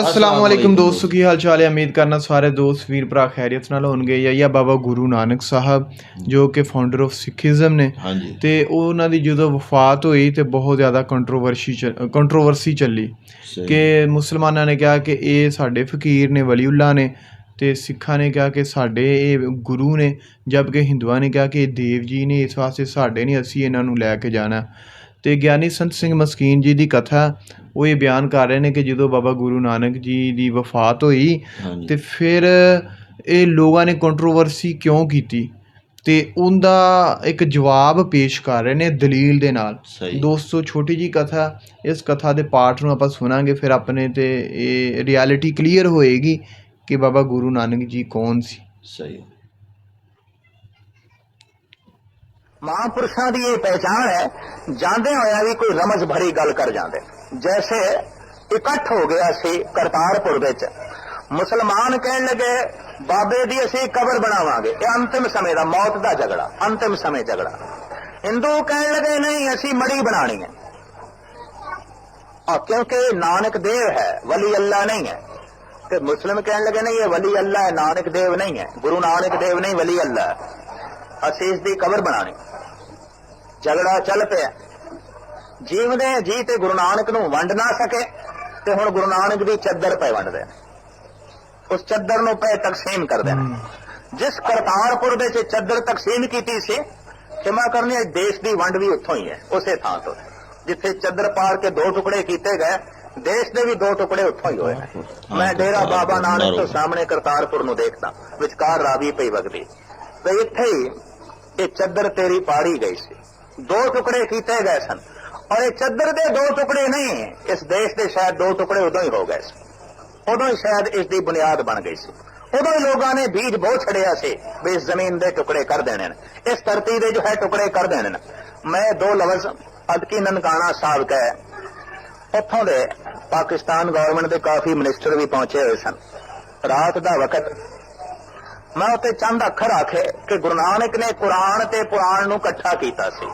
ਅਸਲਾਮ ਵਾਲੇਕੁਮ ਦੋਸਤੋ ਕੀ ਹਾਲ ਚਾਲ ਹੈ ਉਮੀਦ ਕਰਨਾ ਸਾਰੇ ਦੋਸਤ ਵੀਰ ਭਰਾ ਖੈਰੀਅਤ ਨਾਲ ਹੋਣਗੇ ਜਾਂ ਬਾਬਾ ਗੁਰੂ ਨਾਨਕ ਸਾਹਿਬ ਜੋ ਕਿ ਫਾਊਂਡਰ ਆਫ ਸਿੱਖੀਜ਼ਮ ਨੇ ਤੇ ਉਹਨਾਂ ਦੀ ਜਦੋਂ ਵਫਾਤ ਹੋਈ ਤੇ ਬਹੁਤ ਜ਼ਿਆਦਾ ਕੰਟਰੋਵਰਸੀ ਕੰਟਰੋਵਰਸੀ ਚੱਲੀ। ਕਿ ਮੁਸਲਮਾਨਾਂ ਨੇ ਕਿਹਾ ਕਿ ਇਹ ਸਾਡੇ ਫਕੀਰ ਨੇ ਵਲੀਉੱਲਾ ਨੇ ਤੇ ਸਿੱਖਾਂ ਨੇ ਕਿਹਾ ਕਿ ਸਾਡੇ ਇਹ ਗੁਰੂ ਨੇ ਜਦਕਿ ਹਿੰਦੂਆਂ ਨੇ ਕਿਹਾ ਕਿ ਇਹ ਦੇਵ ਜੀ ਨੇ ਇਸ ਵਾਸਤੇ ਸਾਡੇ ਨਹੀਂ ਅਸੀਂ ਇਹਨਾਂ ਨੂੰ ਲੈ ਕੇ ਜਾਣਾ ਤੇ ਗਿਆਨੀ ਸੰਤ ਸਿੰਘ ਮਸਕੀਨ ਜੀ ਦੀ ਕਥਾ ਉਹ ਇਹ ਬਿਆਨ ਕਰ ਰਹੇ ਨੇ ਕਿ ਜਦੋਂ ਬਾਬਾ ਗੁਰੂ ਨਾਨਕ ਜੀ ਦੀ ਵਫਾਤ ਹੋਈ ਤੇ ਫਿਰ ਇਹ ਲੋਕਾਂ ਨੇ ਕੰਟਰੋਵਰਸੀ ਕਿਉਂ ਕੀਤੀ? ਤੇ ਉਹਦਾ ਇੱਕ ਜਵਾਬ ਪੇਸ਼ ਕਰ ਰਹੇ ਨੇ ਦਲੀਲ ਦੇ ਨਾਲ। ਦੋਸਤੋ ਛੋਟੀ ਜੀ ਕਥਾ ਇਸ ਕਥਾ ਦੇ ਪਾਠ ਨੂੰ ਆਪਾਂ ਸੁਣਾਂਗੇ ਫਿਰ ਆਪਣੇ ਤੇ ਇਹ ਰਿਐਲਿਟੀ ਕਲੀਅਰ ਹੋਏਗੀ ਕਿ ਬਾਬਾ ਗੁਰੂ ਨਾਨਕ ਜੀ ਕੌਣ ਸੀ। ਸਹੀ। ਮਹਾਪੁਰਸ਼ਾਂ ਦੀ ਇਹ ਪਹਿਚਾਣ ਹੈ ਜਾਂਦੇ ਹੋਇਆ ਵੀ ਕੋਈ ਰਮਜ ਭਰੀ ਗੱਲ ਕਰ ਜਾਂਦੇ। ਜੈਸੇ ਇਕੱਠ ਹੋ ਗਿਆ ਸੀ ਕਰਤਾਰਪੁਰ ਵਿੱਚ। ਮੁਸਲਮਾਨ ਕਹਿਣ ਲੱਗੇ, ਬਾਬੇ ਦੀ ਅਸੀਂ ਕਬਰ ਬਣਾਵਾਂਗੇ। ਇਹ ਅੰਤਿਮ ਸਮੇਂ ਦਾ ਮੌਤ ਦਾ ਝਗੜਾ, ਅੰਤਿਮ ਸਮੇਂ ਝਗੜਾ। ਹਿੰਦੂ ਕਹਿਣ ਲੱਗੇ, ਨਹੀਂ, ਅਸੀਂ ਮੜੀ ਬਣਾਣੀ ਹੈ। ਆ ਕਿਉਂਕਿ ਨਾਨਕ ਦੇਵ ਹੈ, ਵਲੀ ਅੱਲਾ ਨਹੀਂ ਹੈ। ਤੇ ਮੁਸਲਮ ਕਹਿਣ ਲੱਗੇ, ਨਹੀਂ, ਇਹ ਵਲੀ ਅੱਲਾ ਹੈ, ਨਾਨਕ ਦੇਵ ਨਹੀਂ ਹੈ। ਗੁਰੂ ਨਾਨਕ ਦੇਵ ਨਹੀਂ, ਵਲੀ ਅੱਲਾ ਅਸੀਂ ਇਸ ਦੀ ਕਬਰ ਬਣਾਣੀ ਝਗੜਾ ਚੱਲ ਪਿਆ। ਜੀਵਦੇ ਜੀ ਤੇ ਗੁਰੂ ਨਾਨਕ ਨੂੰ ਵੰਡ ਨਾ ਸਕੇ ਤੇ ਹੁਣ ਗੁਰੂ ਨਾਨਕ ਦੀ ਚੱਦਰ ਪੈ ਵੰਡਦੇ ਨੇ। ਉਸ ਚੱਦਰ ਨੂੰ ਪੈ ਤਕਸੀਮ ਕਰਦੇ ਨੇ। ਜਿਸ ਕਰਤਾਰਪੁਰ ਦੇ ਚ ਚੱਦਰ ਤਕਸੀਮ ਕੀਤੀ ਸੀ ਖਿਮਾ ਕਰਨੀ ਹੈ ਦੇਸ਼ ਦੀ ਵੰਡ ਵੀ ਉੱਥੋਂ ਹੀ ਹੈ ਉਸੇ ਥਾਂ ਤੋਂ। ਜਿੱਥੇ ਚੱਦਰ ਪਾੜ ਕੇ ਦੋ ਟੁਕੜੇ ਕੀਤੇ ਗਏ ਦੇਸ਼ ਦੇ ਵੀ ਦੋ ਟੁਕੜੇ ਉੱਥੋਂ ਹੀ ਹੋਏ ਮੈਂ ਡੇਰਾ ਬਾਬਾ ਨਾਨਕ ਤੋਂ ਸਾਹਮਣੇ ਕਰਤਾਰਪੁਰ ਨੂੰ ਦੇਖਦਾ ਵਿਚਕਾਰ ਰਾਵੀ ਪਈ ਵਗਦੀ। ਤੇ ਇੱਥੇ ਹੀ ਇਹ ਚੱਦਰ ਤੇਰੀ ਪਾੜੀ ਗਈ ਸੀ। ਦੋ ਟੁਕੜੇ ਕੀਤੇ ਗਏ ਸਨ। ਔਰ ਇਹ ਚੱਦਰ ਦੇ ਦੋ ਟੁਕੜੇ ਨਹੀਂ, ਇਸ ਦੇਸ਼ ਦੇ ਸ਼ਾਇਦ ਦੋ ਟੁਕੜੇ ਉਦੋਂ ਹੀ ਹੋ ਗਏ ਸੀ। ਉਦੋਂ ਹੀ ਸ਼ਾਇਦ ਇਸ ਦੀ ਬੁਨਿਆਦ ਬਣ ਗਈ ਸੀ। ਉਦੋਂ ਹੀ ਲੋਕਾਂ ਨੇ ਬੀਜ ਬਹੁਤ ਛੜਿਆ ਸੀ ਵੀ ਇਸ ਜ਼ਮੀਨ ਦੇ ਟੁਕੜੇ ਕਰ ਦੇਣੇ ਨੇ। ਇਸ ਧਰਤੀ ਦੇ ਜੋ ਹੈ ਟੁਕੜੇ ਕਰ ਦੇਣੇ ਨੇ। ਮੈਂ ਦੋ ਲਫ਼ਜ਼ ਅਦਕੀ ਨਨਕਾਣਾ ਸਾਹਿਬ ਕਹੇ। ਉੱਥੋਂ ਦੇ ਪਾਕਿਸਤਾਨ ਗਵਰਨਮੈਂਟ ਦੇ ਕਾਫੀ ਮਿਨਿਸਟਰ ਵੀ ਪਹੁੰਚੇ ਹੋਏ ਸਨ। ਰਾਤ ਦਾ ਵਕਤ ਮੈਂ ਉਤੇ ਚੰਦ ਅੱਖਰ ਆਖੇ ਕਿ ਗੁਰੂ ਨਾਨਕ ਨੇ ਕੁਰਾਨ ਤੇ ਪੁਰਾਣ ਨੂੰ ਇਕੱਠਾ ਕੀਤਾ ਸੀ।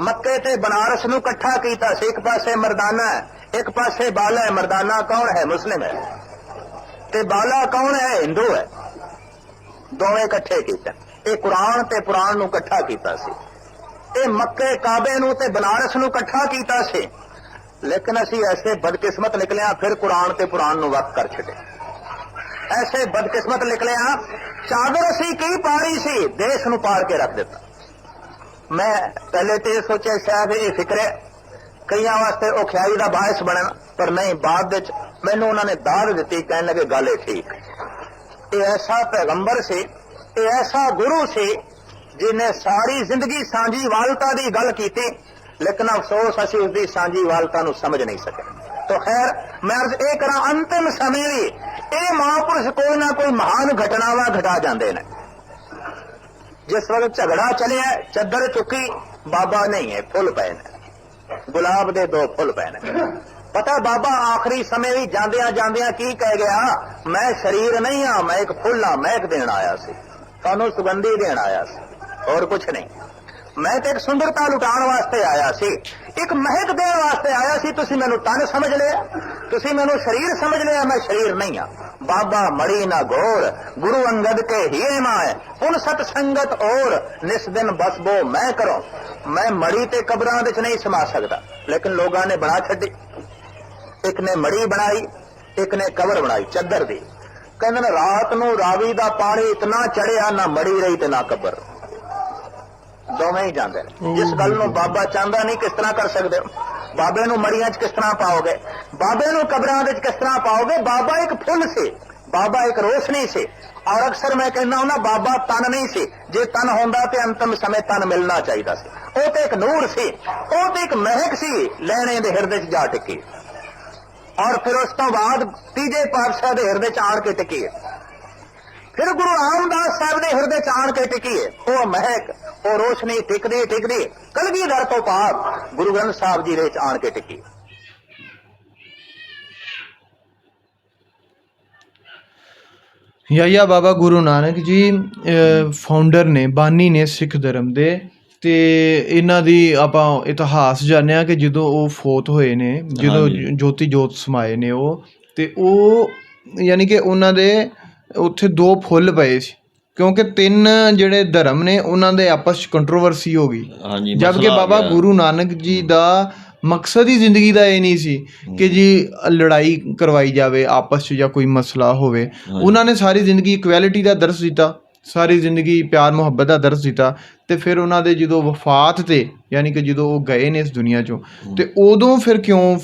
ਮੱਕੇ ਤੇ ਬਨਾਰਸ ਨੂੰ ਇਕੱਠਾ ਕੀਤਾ ਸੀ। ਇੱਕ ਪਾਸੇ ਮਰਦਾਨਾ ਹੈ, ਇੱਕ ਪਾਸੇ ਬਾਲਾ ਹੈ। ਮਰਦਾਨਾ ਕੌਣ ਹੈ? ਮੁਸਲਿਮ ਹੈ। ਤੇ ਬਾਲਾ ਕੌਣ ਹੈ? ਹਿੰਦੂ ਹੈ। ਦੋਵੇਂ ਇਕੱਠੇ ਕੀਤੇ। ਇਹ ਕੁਰਾਨ ਤੇ ਪੁਰਾਣ ਨੂੰ ਇਕੱਠਾ ਕੀਤਾ ਸੀ। ਇਹ ਮੱਕੇ ਕਾਬੇ ਨੂੰ ਤੇ ਬਨਾਰਸ ਨੂੰ ਇਕੱਠਾ ਕੀਤਾ ਸੀ। ਲੇਕਿਨ ਅਸੀਂ ਐਸੇ ਬਦਕਿਸਮਤ ਨਿਕਲਿਆ, ਫਿਰ ਕੁਰਾਨ ਤੇ ਪੁਰਾਣ ਨੂੰ ਵੱਖ ਕਰ ਛੱਡੇ। ਐਸੇ ਬਦਕਿਸਮਤ ਨਿਕਲਿਆ ਚਾਦਰ ਅਸੀਂ ਕੀ ਪਾਰੀ ਸੀ ਦੇਸ਼ ਨੂੰ ਪਾੜ ਕੇ ਰੱਖ ਦਿੱਤਾ ਮੈਂ ਪਹਿਲੇ ਤੇ ਸੋਚਿਆ ਸ਼ਾਇਦ ਇਹ ਫਿਕਰ ਹੈ ਕਈਆਂ ਵਾਸਤੇ ਉਹ ਖਿਆਲੀ ਦਾ ਬਾਇਸ ਬਣਨ ਪਰ ਨਹੀਂ ਬਾਅਦ ਵਿੱਚ ਮੈਨੂੰ ਉਹਨਾਂ ਨੇ ਦਾਦ ਦਿੱਤੀ ਕਹਿਣ ਲੱਗੇ ਗੱਲ ਇਹ ਠੀਕ ਇਹ ਐਸਾ ਪੈਗੰਬਰ ਸੀ ਇਹ ਐਸਾ ਗੁਰੂ ਸੀ ਜਿਨੇ ਸਾਰੀ ਜ਼ਿੰਦਗੀ ਸਾਂਝੀ ਵਾਲਤਾ ਦੀ ਗੱਲ ਕੀਤੀ ਲੇਕਿਨ ਅਫਸੋਸ ਅਸੀਂ ਉਸ ਦੀ ਸਾਂਝੀ ਵਾਲਤਾ ਨੂੰ ਸਮਝ ਨਹੀਂ ਸਕੇ ਤੋ ਖੈਰ ਮੈਂ ਅਰਜ਼ ਇਹ ਕਰਾਂ ਅੰਤਿਮ ਸਮੇਂ ਵੀ ਇਹ ਮਹਾਂਪੁਰਸ਼ ਕੋਈ ਨਾ ਕੋਈ ਮਹਾਨ ਘਟਨਾਵਾਂ ਘਟਾ ਜਾਂਦੇ ਨੇ। ਜਿਸ ਵਕਤ ਝਗੜਾ ਚੱਲਿਆ, ਚੱਦਰ ਚੁੱਕੀ, ਬਾਬਾ ਨਹੀਂ ਹੈ, ਫੁੱਲ ਪਏ ਨੇ। ਗੁਲਾਬ ਦੇ ਦੋ ਫੁੱਲ ਪਏ ਨੇ। ਪਤਾ ਬਾਬਾ ਆਖਰੀ ਸਮੇਂ ਵੀ ਜਾਂਦਿਆਂ ਜਾਂਦਿਆਂ ਕੀ ਕਹਿ ਗਿਆ, ਮੈਂ ਸ਼ਰੀਰ ਨਹੀਂ ਆ, ਮੈਂ ਇੱਕ ਫੁੱਲ ਆ ਮਹਿਕ ਦੇਣ ਆਇਆ ਸੀ। ਤੁਹਾਨੂੰ ਸੁਗੰਧੀ ਦੇਣ ਆਇਆ ਸੀ, ਹੋਰ ਕੁਝ ਨਹੀਂ। ਮੈਂ ਤੇ ਇੱਕ ਸੁੰਦਰਤਾ ਲੁਟਾਉਣ ਵਾਸਤੇ ਆਇਆ ਸੀ। ਇੱਕ ਮਹਿਕ ਦੇਣ ਵਾਸਤੇ ਆਇਆ ਸੀ, ਤੁਸੀਂ ਮੈਨੂੰ ਤਨ ਸਮਝ ਲਿਆ? ਤੁਸੀਂ ਮੈਨੂੰ ਸ਼ਰੀਰ ਸਮਝ ਲਿਆ ਮੈਂ ਸ਼ਰੀਰ ਨਹੀਂ ਆ। ਬਾਬਾ ਮੜੀ ਨਾ ਗੋਰ, ਗੁਰੂ ਅੰਗਦ ਕੇ ਹੀਰੇ ਮਾਏ। ਹੁਣ ਸਤ ਸੰਗਤ ਔਰ, ਨਿਸ ਦਿਨ ਬਸਬੋ ਮੈਂ ਕਰੋ। ਮੈਂ ਮੜੀ ਤੇ ਕਬਰਾਂ ਵਿੱਚ ਨਹੀਂ ਸਮਾ ਸਕਦਾ। ਲੇਕਿਨ ਲੋਕਾਂ ਨੇ ਬਣਾ ਛੱਡੀ। ਇੱਕ ਨੇ ਮੜੀ ਬਣਾਈ, ਇੱਕ ਨੇ ਕਬਰ ਬਣਾਈ, ਚੱਦਰ ਦੀ। ਕਹਿੰਦੇ ਨੇ, ਰਾਤ ਨੂੰ ਰਾਵੀ ਦਾ ਪਾਣੀ ਇਤਨਾ ਚੜਿਆ, ਨਾ ਮੜੀ ਰਹੀ ਤੇ ਨਾ ਕਬਰ। ਦੋਵੇਂ ਹੀ ਜਾਂਦੇ ਨੇ। ਜਿਸ ਗੱਲ ਨੂੰ ਬਾਬਾ ਚਾਹੁੰਦਾ ਨਹੀਂ, ਕਿਸ ਤਰ੍ਹਾਂ ਕਰ ਸਕਦੇ ਹੋ? ਬਾਬੇ ਨੂੰ ਮੜੀਆਂ 'ਚ ਕਿਸ ਤਰ੍ਹਾਂ ਪਾਓਗੇ? ਬਾਬੇ ਨੂੰ ਕਬਰਾਂ ਚ ਕਿਸ ਤਰ੍ਹਾਂ ਪਾਓਗੇ? ਬਾਬਾ ਇੱਕ ਫੁੱਲ ਸੀ। ਬਾਬਾ ਇੱਕ ਰੋਸ਼ਨੀ ਸੀ। ਔਰ ਅਕਸਰ ਮੈਂ ਕਹਿੰਦਾ ਹੁੰਦਾ, ਬਾਬਾ ਤਨ ਨਹੀਂ ਸੀ। ਜੇ ਤਨ ਹੁੰਦਾ ਤੇ ਅੰਤਮ ਸਮੇਂ ਤਨ ਮਿਲਣਾ ਚਾਹੀਦਾ ਸੀ। ਉਹ ਤੇ ਇੱਕ ਨੂਰ ਸੀ। ਉਹ ਤੇ ਇੱਕ ਮਹਿਕ ਸੀ ਲੈਣੇ ਦੇ ਹਿਰਦੇ 'ਚ ਜਾ ਟਿੱਕੀ। ਔਰ ਫਿਰ ਉਸ ਤੋਂ ਬਾਅਦ ਤੀਜੇ ਪਾਤਸ਼ਾਹ ਦੇ ਹਿਰਦੇ 'ਚ ਆਣ ਕੇ ਟਿੱਕੀ। ਫਿਰ ਗੁਰੂ ਰਾਮਦਾਸ ਸਾਹਿਬ ਦੇ ਹਿਰਦੇ 'ਚ ਆਣ ਕੇ ਟਿੱਕੀ ਹੈ ਉਹ ਮਹਿਕ ਉਹ ਰੋਸ਼ਨੀ ਟਿਕਦੀ ਟਿਕਦੀ ਕਲਗੀਧਰ ਤੋਂ ਪਾਰ ਗੁਰੂ ਗ੍ਰੰਥ ਸਾਹਿਬ ਜੀ ਦੇ ਵਿੱਚ ਆਣ ਕੇ ਟਿੱਕੀ ਯਾਇਆ ਬਾਬਾ ਗੁਰੂ ਨਾਨਕ ਜੀ ਫਾਊਂਡਰ ਨੇ ਬਾਨੀ ਨੇ ਸਿੱਖ ਧਰਮ ਦੇ ਤੇ ਇਹਨਾਂ ਦੀ ਆਪਾਂ ਇਤਿਹਾਸ ਜਾਣਿਆ ਕਿ ਜਦੋਂ ਉਹ ਫੋਤ ਹੋਏ ਨੇ ਜਦੋਂ। ਜੋਤੀ ਜੋਤ ਸਮਾਏ ਨੇ ਉਹ ਤੇ ਉਹ ਯਾਨੀ ਕਿ ਉਹਨਾਂ ਦੇ ਉੱਥੇ ਦੋ ਫੁੱਲ ਪਏ ਸੀ। ਕਿਉਂਕਿ ਤਿੰਨ ਜਿਹੜੇ ਧਰਮ ਨੇ ਉਹਨਾਂ ਦੇ ਆਪਸ ਚ ਕੰਟਰੋਵਰਸੀ ਹੋ ਗਈ। ਹਾਂਜੀ ਜਦ ਕਿ ਮਸਲਾ ਆ ਬਾਬਾ। ਗੁਰੂ ਨਾਨਕ ਜੀ ਦਾ ਮਕਸਦ ਹੀ ਜ਼ਿੰਦਗੀ ਦਾ ਇਹ ਨਹੀਂ ਸੀ ਕਿ ਜੀ ਲੜਾਈ ਕਰਵਾਈ ਜਾਵੇ ਆਪਸ 'ਚ ਜਾਂ ਕੋਈ ਮਸਲਾ ਹੋਵੇ। ਉਹਨਾਂ ਨੇ ਸਾਰੀ ਜ਼ਿੰਦਗੀ ਇਕੁਐਲਿਟੀ ਦਾ ਦਰਸ ਦਿੱਤਾ। ਸਾਰੀ ਜ਼ਿੰਦਗੀ ਪਿਆਰ ਮੁਹੱਬਤ ਦਾ ਦਰਸ ਦਿੱਤਾ ਤੇ ਫਿਰ ਉਹਨਾਂ ਦੇ ਜਦੋਂ ਵਫਾਤ ਤੇ ਯਾਨੀ ਕਿ ਜਦੋਂ ਉਹ ਗਏ ਨੇ ਇਸ ਦੁਨੀਆ 'ਚੋਂ ਤੇ ਉਦੋਂ ਫਿਰ ਕਿਉਂ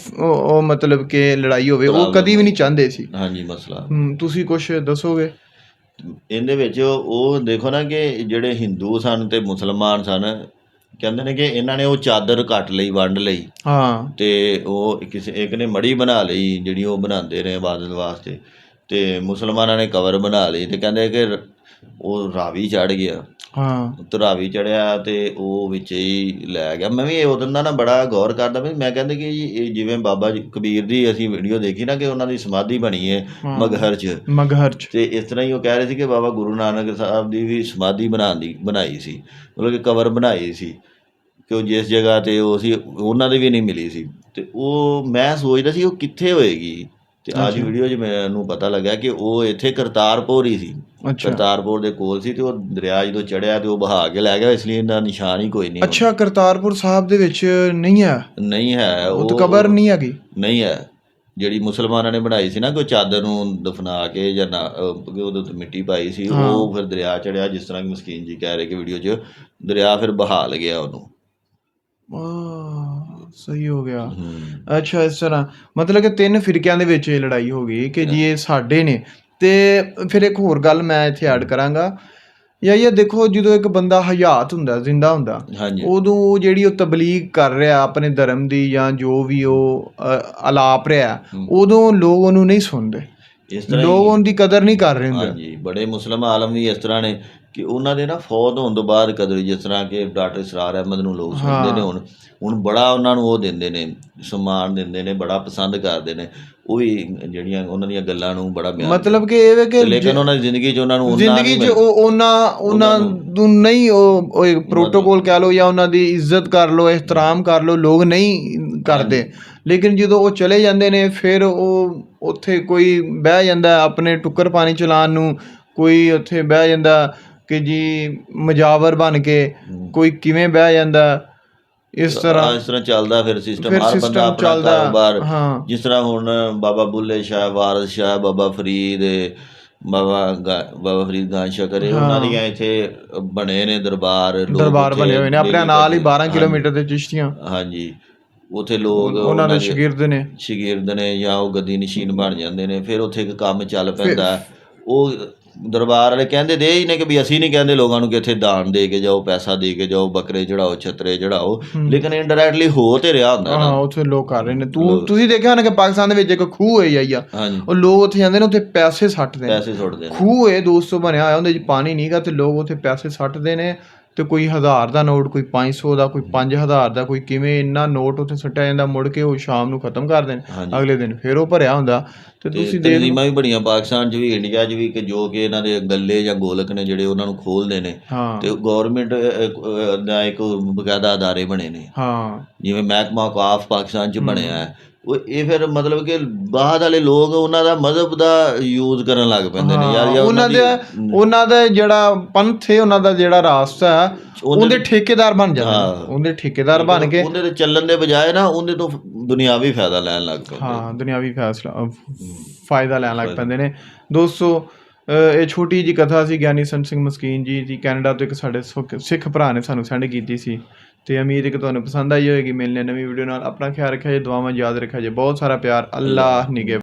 ਮਤਲਬ ਕਿ ਲੜਾਈ ਹੋਵੇ? ਉਹ ਕਦੀ ਵੀ ਨਹੀਂ ਚਾਹੁੰਦੇ ਸੀ। ਹਾਂਜੀ ਮਸਲਾ। ਤੁਸੀਂ ਕੁਝ ਦੱਸੋਗੇ? ਇਹਦੇ ਵਿੱਚ ਉਹ ਦੇਖੋ ਨਾ ਕਿ ਜਿਹੜੇ ਹਿੰਦੂ ਸਨ ਤੇ ਮੁਸਲਮਾਨ ਸਨ ਕਹਿੰਦੇ ਨੇ ਕਿ ਇਹਨਾਂ ਨੇ ਉਹ ਚਾਦਰ ਕੱਟ ਲਈ ਵੰਡ ਲਈ। ਹਾਂ। ਤੇ ਉਹ ਕਿਸੇ ਇੱਕ ਨੇ ਮੜੀ ਬਣਾ ਲਈ ਜਿਹੜੀ ਉਹ ਬਣਾਉਂਦੇ ਨੇ ਇਬਾਦਤ ਵਾਸਤੇ। ਤੇ ਮੁਸਲਮਾਨਾਂ ਨੇ ਕਬਰ ਬਣਾ ਲਈ ਤੇ ਕਹਿੰਦੇ ਕਿ ਉਹ ਰਾਵੀ ਚੜ ਗਿਆ। ਹਾਂ। ਤੇ ਰਾਵੀ ਚੜਿਆ ਤੇ ਉਹ ਵਿੱਚ ਹੀ ਲੈ ਗਿਆ। ਮੈਂ ਵੀ ਇਹ ਉਦੋਂ ਦਾ ਨਾ ਬੜਾ ਗੌਰ ਕਰਦਾ ਵੀ ਮੈਂ ਕਹਿੰਦੇ ਕਿ ਜੀ ਇਹ ਜਿਵੇਂ ਬਾਬਾ ਜੀ ਕਬੀਰ ਦੀ ਅਸੀਂ ਵੀਡੀਓ ਦੇਖੀ ਨਾ ਕਿ ਉਹਨਾਂ ਦੀ ਸਮਾਧੀ ਬਣੀ ਹੈ। ਮਗਹਰ 'ਚ। ਮਗਹਰ 'ਚ। ਤੇ ਇਸ ਤਰ੍ਹਾਂ ਹੀ ਉਹ ਕਹਿ ਰਹੇ ਸੀ ਕਿ ਬਾਬਾ ਗੁਰੂ ਨਾਨਕ ਸਾਹਿਬ ਦੀ ਵੀ ਸਮਾਧੀ ਬਣਾਉਣ ਦੀ ਬਣਾਈ ਸੀ। ਮਤਲਬ ਕਿ ਕਬਰ ਬਣਾਈ ਸੀ। ਕਿ ਉਹ ਜਿਸ ਜਗ੍ਹਾ ਤੇ ਉਹ ਸੀ ਉਹਨਾਂ ਦੀ ਵੀ ਨਹੀਂ ਮਿਲੀ ਸੀ। ਤੇ ਉਹ ਮੈਂ ਸੋਚਦਾ ਸੀ ਉਹ ਕਿੱਥੇ ਹੋਏਗੀ। ਤੇ ਅੱਜ। ਵੀਡੀਓ 'ਚ ਮੈਨੂੰ ਪਤਾ ਲੱਗਾ ਕਿ ਉਹ ਇੱਥੇ ਕਰਤਾਰਪੁਰ ਹੀ ਸੀ। ਕਰਤਾਰਪੁਰ ਦੇ ਕੋਲ ਸੀ ਤੇ ਉਹ ਦਰਿਆ ਜਦੋਂ ਚੜਿਆ ਤੇ ਉਹ ਬਹਾ ਕੇ ਲੈ ਗਿਆ ਇਸ ਲਈ ਇਹਦਾ ਨਿਸ਼ਾਨ ਹੀ ਕੋਈ ਨਹੀਂ ਅੱਛਾ ਕਰਤਾਰਪੁਰ ਸਾਹਿਬ ਦੇ ਵਿੱਚ ਨਹੀਂ ਹੈ? ਨਹੀਂ ਹੈ ਉਹ ਤਾਂ ਕਬਰ ਨਹੀਂ ਹੈਗੀ? ਨਹੀਂ ਹੈ। ਜਿਹੜੀ ਮੁਸਲਮਾਨਾਂ ਨੇ ਬਣਾਈ ਸੀ ਨਾ ਕੋਈ ਚਾਦਰ ਨੂੰ ਦਫਨਾ ਕੇ ਜਾਂ ਉਹਦੇ ਉੱਤੇ ਮਿੱਟੀ ਪਾਈ ਸੀ। ਉਹ ਫਿਰ ਦਰਿਆ ਚੜਿਆ ਜਿਸ ਤਰ੍ਹਾਂ ਕਿ ਮਸਕੀਨ ਜੀ ਕਹਿ ਰਹੇ ਕਿ ਵੀਡੀਓ 'ਚ ਦਰਿਆ ਫਿਰ ਬਹਾ ਗਿਆ ਉਹਨੂੰ। ਸਹੀ ਹੋ ਗਿਆ। ਅੱਛਾ ਇਸ ਤਰ੍ਹਾਂ। ਮਤਲਬ ਕਿ ਤਿੰਨ ਫਿਰਕਿਆਂ ਦੇ ਵਿੱਚ ਇਹ ਲੜਾਈ ਹੋ ਗਈ ਕਿ ਜੀ ਇਹ ਸਾਡੇ ਨੇ ਤੇ ਫਿਰ ਇੱਕ ਹੋਰ ਗੱਲ ਮੈਂ ਇੱਥੇ ਐਡ ਕਰਾਂਗਾ। ਯਾ ਇਹ ਦੇਖੋ ਜਦੋਂ ਇੱਕ ਬੰਦਾ ਹਯਾਤ ਹੁੰਦਾ ਜ਼ਿੰਦਾ ਹੁੰਦਾ ਉਦੋਂ ਉਹ ਜਿਹੜੀ ਉਹ ਤਬਲੀਗ ਕਰ ਰਿਹਾ ਆਪਣੇ ਧਰਮ ਦੀ ਜਾਂ ਜੋ ਵੀ ਉਹ ਅਲਾਪ ਰਿਹਾ। ਉਦੋਂ ਲੋਕ ਉਹਨੂੰ ਨਹੀਂ ਸੁਣਦੇ। ਇਸ ਤਰ੍ਹਾਂ ਲੋਕ ਉਹਦੀ ਕਦਰ ਨਹੀਂ ਕਰ ਰਹੇ ਹੁੰਦੇ। ਹਾਂਜੀ ਬੜੇ ਮੁਸਲਮ ਆਲਮ ਵੀ ਇਸ ਤਰ੍ਹਾਂ ਨੇ। ਕਿ ਉਹਨਾਂ ਦੇ ਨਾ ਫੌਤ ਹੋਣ ਤੋਂ ਬਾਅਦ ਕਦਰ ਜਿਸ ਤਰ੍ਹਾਂ ਕਿ ਡਾਕਟਰ ਇਸਰਾਰ ਅਹਿਮਦ ਨੂੰ ਲੋਕ ਸੁਣਦੇ ਨੇ ਹੁਣ ਹੁਣ ਬੜਾ ਉਹਨਾਂ ਨੂੰ ਉਹ ਦਿੰਦੇ ਨੇ ਸਨਮਾਨ ਦਿੰਦੇ ਨੇ ਬੜਾ ਪਸੰਦ ਕਰਦੇ ਨੇ। ਉਹ ਵੀ ਜਿਹੜੀਆਂ ਉਹਨਾਂ ਦੀਆਂ ਗੱਲਾਂ ਨੂੰ ਬੜਾ ਬਿਆਨ ਮਤਲਬ ਕਿ ਇਹ ਵੇ ਕਿ ਲੇਕਿਨ ਉਹਨਾਂ ਦੀ ਜ਼ਿੰਦਗੀ 'ਚ ਉਹਨਾਂ ਨੂੰ ਉਹਨਾਂ ਜ਼ਿੰਦਗੀ 'ਚ ਉਹ ਉਹਨਾਂ ਉਹਨਾਂ ਨੂੰ ਨਹੀਂ ਉਹ ਪ੍ਰੋਟੋਕੋਲ ਕਹਿ ਲਓ ਜਾਂ ਉਹਨਾਂ ਦੀ ਇੱਜ਼ਤ ਕਰ ਲਓ ਇਹਤਰਾਮ ਕਰ ਲਓ ਲੋਕ ਨਹੀਂ ਕਰਦੇ। ਲੇਕਿਨ ਜਦੋਂ ਉਹ ਚਲੇ ਜਾਂਦੇ ਨੇ ਫਿਰ ਉਹ ਉੱਥੇ ਕੋਈ ਬਹਿ ਜਾਂਦਾ ਆਪਣੇ ਟੁੱਕਰ ਪਾਣੀ ਚਲਾਉਣ ਨੂੰ ਕੋਈ ਉੱਥੇ ਬਹਿ ਜਾਂਦਾ ਕਿ ਜੀ ਮਜਾਵਰ ਬਣ ਕੇ ਕੋਈ ਕਿਵੇਂ ਬਹਿ ਜਾਂਦਾ ਇਸ ਤਰ੍ਹਾਂ ਇਸ ਤਰ੍ਹਾਂ ਚੱਲਦਾ ਫਿਰ ਸਿਸਟਮ ਹਰ ਬੰਦਾ ਆਪਣਾ ਕਾਰੋਬਾਰ। ਜਿਸ ਤਰ੍ਹਾਂ ਹੁਣ ਬਾਬਾ ਬੁੱਲੇ ਸ਼ਾਹ ਵਾਰਸ ਸ਼ਾਹ ਬਾਬਾ ਫਰੀਦ ਬਾਬਾ ਗਾ- ਬਾਬਾ ਫਰੀਦ ਗਾਂਸ਼ਾ ਕਰੇ ਉਹਨਾਂ ਦੀਆਂ ਇੱਥੇ ਬਣੇ ਨੇ ਦਰਬਾਰ ਲੋਕ ਦਰਬਾਰ ਬਣੇ ਹੋਏ ਨੇ ਆਪਣੇ ਨਾਲ ਹੀ ਕਰਦੇ। 12 ਕਿਲੋਮੀਟਰ ਦੇ ਚਿਸ਼ਤੀਆਂ। ਹਾਂਜੀ। ਉਥੇ ਲੋਕ ਉਹਨਾਂ ਦੇ ਸ਼ਾਗਿਰਦ ਨੇ। ਸ਼ਾਗਿਰਦ ਨੇ ਜਾਂ ਉਹ ਗੱਦੀ ਨਸ਼ੀਨ ਬਣ ਜਾਂਦੇ ਨੇ ਫਿਰ ਉੱਥੇ ਇੱਕ ਕੰਮ ਚੱਲ ਪੈਂਦਾ। ਉਹ ਦਰਬਾਰ ਵਾਲੇ ਕਹਿੰਦੇ ਦੇ ਹੀ ਨੇ ਕਿ ਵੀ ਅਸੀਂ ਨਹੀਂ ਕਹਿੰਦੇ ਲੋਕਾਂ ਨੂੰ ਕਿ ਇੱਥੇ ਦਾਨ ਦੇ ਕੇ ਜਾਓ ਪੈਸਾ ਦੇ ਕੇ ਜਾਓ ਬੱਕਰੇ ਚੜਾਓ ਛਤਰੇ ਚੜਾਓ। ਲੇਕਿਨ ਇਨਡਾਇਰੈਕਟਲੀ ਹੋ ਤੇ ਰਿਹਾ ਹੁੰਦਾ ਹਾਂ ਨਾ ਉੱਥੇ ਲੋਕ ਕਰ ਰਹੇ ਨੇ। ਤੂੰ ਤੁਸੀਂ ਦੇਖਿਆ ਹੋਣਾ ਕਿ ਪਾਕਿਸਤਾਨ ਦੇ ਵਿੱਚ ਇੱਕ ਖੂਹ ਹੋਈ ਆਈ ਆ। ਉਹ ਲੋਕ ਉੱਥੇ ਜਾਂਦੇ ਨੇ ਉੱਥੇ ਪੈਸੇ ਸੱਟਦੇ ਨੇ। ਪੈਸੇ ਸੁੱਟਦੇ ਨੇ। ਖੂਹ ਹੈ ਦੋਸਤੋ ਬਣਿਆ ਹੋਇਆ ਉਹਦੇ 'ਚ ਪਾਣੀ ਨਹੀਂਗਾ ਤੇ ਲੋਕ ਉੱਥੇ ਪੈਸੇ ਸੱਟਦੇ ਨੇ। ਤੇ ਕੋਈ ਹਜ਼ਾਰ ਦਾ ਨੋਟ ਕੋਈ 500 ਦਾ ਕੋਈ 5000 ਦਾ ਕੋਈ ਕਿਵੇਂ ਇੰਨਾ ਨੋਟ ਉੱਥੇ ਸੱਟਿਆ ਜਾਂਦਾ ਮੁੜ ਕੇ ਉਹ ਸ਼ਾਮ ਨੂੰ ਖਤਮ ਕਰ ਦੇਣ। ਅਗਲੇ ਦਿਨ ਫਿਰ ਉਹ ਭਰਿਆ ਹੁੰਦਾ। ਤੇ ਤੁਸੀਂ ਦੇਖ ਤਨਜ਼ੀਮਾਂ ਵੀ ਬੜੀਆਂ ਪਾਕਿਸਤਾਨ 'ਚ ਵੀ ਇੰਡੀਆ 'ਚ ਵੀ ਕਿ ਜੋ ਕਿ ਇਹਨਾਂ ਦੇ ਗੱਲੇ ਜਾਂ ਗੋਲਕ ਨੇ ਜਿਹੜੇ ਉਹਨਾਂ ਨੂੰ ਖੋਲਦੇ ਨੇ। ਤੇ ਗਵਰਨਮੈਂਟ ਦਾ ਇੱਕ ਬਕਾਇਦਾ ਅਦਾਰੇ ਬਣੇ ਨੇ। ਹਾਂ। ਜਿਵੇਂ ਮਹਿਕਮਾ ਔਕਾਫ ਪਾਕਿਸਤਾਨ 'ਚ ਬਣਿਆ ਹੈ। ਉਹ ਇਹ ਫਿਰ ਮਤਲਬ ਕਿ ਬਾਹਰ ਵਾਲੇ ਲੋਕ ਉਹਨਾਂ ਦਾ ਮਜ਼ਹਬ ਦਾ ਯੂਜ਼ ਕਰਨ ਲੱਗ ਪੈਂਦੇ ਨੇ ਯਾਰ ਜਾਂ ਉਹਨਾਂ ਦੀ ਉਹਨਾਂ ਦਾ ਜਿਹੜਾ ਪੰਥ ਹੈ ਉਹਨਾਂ ਦਾ ਜਿਹੜਾ ਰਾਸਤਾ ਹੈ ਉਹਦੇ ਠੇਕੇਦਾਰ ਬਣ ਜਾਂਦੇ ਨੇ। ਉਹਦੇ ਠੇਕੇਦਾਰ ਬਣ ਕੇ ਉਹਦੇ ਤੇ ਚੱਲਣ ਦੇ ਬਜਾਏ ਨਾ ਉਹਦੇ ਤੋਂ ਦੁਨਿਆਵੀ ਫਾਇਦਾ ਲੈਣ ਲੱਗ ਪੈਂਦੇ ਹਾਂ ਦੁਨਿਆਵੀ ਫੈਸਲਾ ਫਾਇਦਾ ਲੈਣ ਲੱਗ ਪੈਂਦੇ ਨੇ। ਦੋਸਤੋ ਇਹ ਛੋਟੀ ਜੀ ਕਥਾ ਸੀ ਗਿਆਨੀ ਸੰਤ ਸਿੰਘ ਮਸਕੀਨ ਜੀ ਦੀ। ਕੈਨੇਡਾ ਤੋਂ ਇੱਕ ਸਾਡੇ ਸਿੱਖ ਭਰਾ ਨੇ ਸਾਨੂੰ ਸੈਂਡ ਕੀਤੀ ਸੀ। ਤੇ ਉਮੀਦ ਹੈ ਕਿ ਤੁਹਾਨੂੰ ਪਸੰਦ ਆਈ ਹੋਵੇਗੀ ਮਿਲਨੇ ਨਵੀਂ ਵੀਡੀਓ ਨਾਲ। ਆਪਣਾ ਖਿਆਲ ਰੱਖਿਆ ਜੇ ਦੁਆਵਾਂ ਯਾਦ ਰੱਖਿਆ ਜੇ। ਬਹੁਤ ਸਾਰਾ ਪਿਆਰ। ਅੱਲਾਹ ਨਿਗੇ